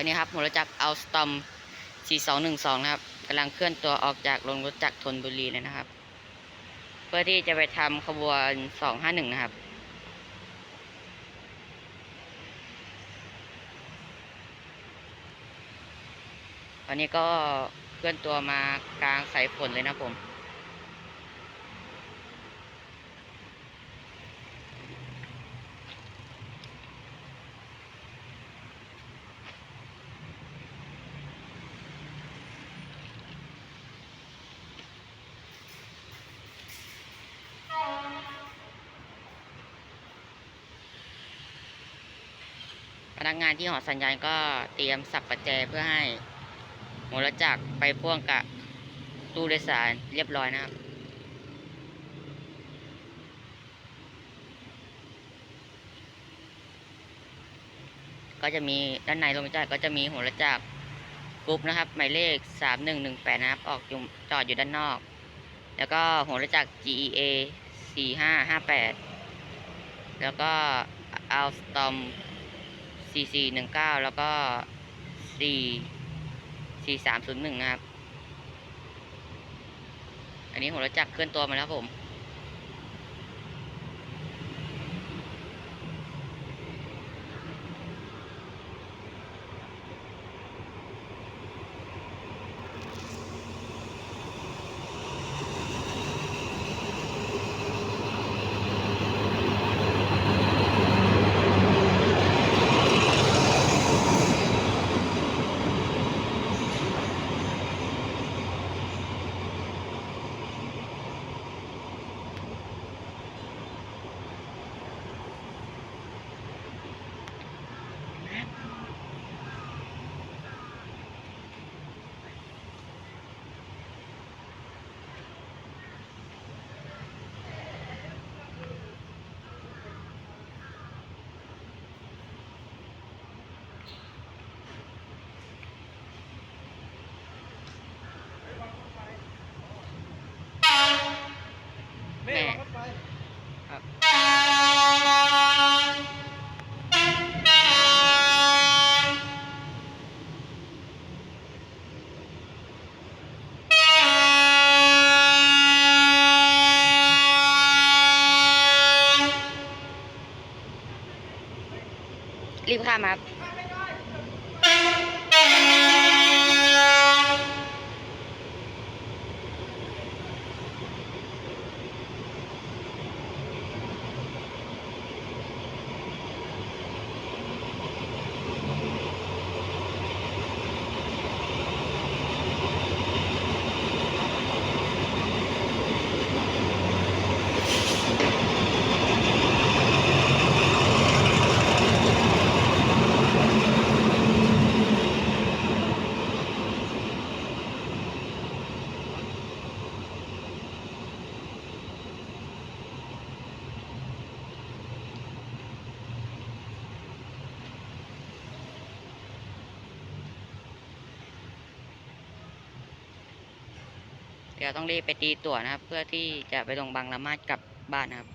อนนี้ครับหัวรถจักรเอาสตอม4212 นะครับกำลังเคลื่อนตัวออกจากโรงรถจักรธนบุรีเลยนะครับ เพื่อที่จะไปทำขบวน 251 นะครับตอนนี้ก็เคลื่อนตัวมากลางสายฝนเลยนะผม พนักงานที่หอสัญญาณก็เตรียมสับประแจเพื่อให้หัวรถจักรไปพ่วงกับตู้โดยสารเรียบร้อยนะครับก็จะมีด้านในโรงจักรก็จะมีหัวรถจักรกรุ๊ปนะครับ หมายเลขสามหนึ่งหนึ่งแปดนะครับ ออกอยู่จอดอยู่ด้านนอก แล้วก็หัวรถจักร GEA สี่ห้าห้าแปดแล้วก็อัลสตอม 4419 แล้วก็ 4 4301 นะครับ อันนี้ผมรู้จักเคลื่อนตัวมาแล้วผม แม่ครับ รีบข้ามครับ เดี๋ยวต้องรีบไปตีตั๋วนะครับ เพื่อที่จะไปลงบางละมาดกลับบ้านนะครับ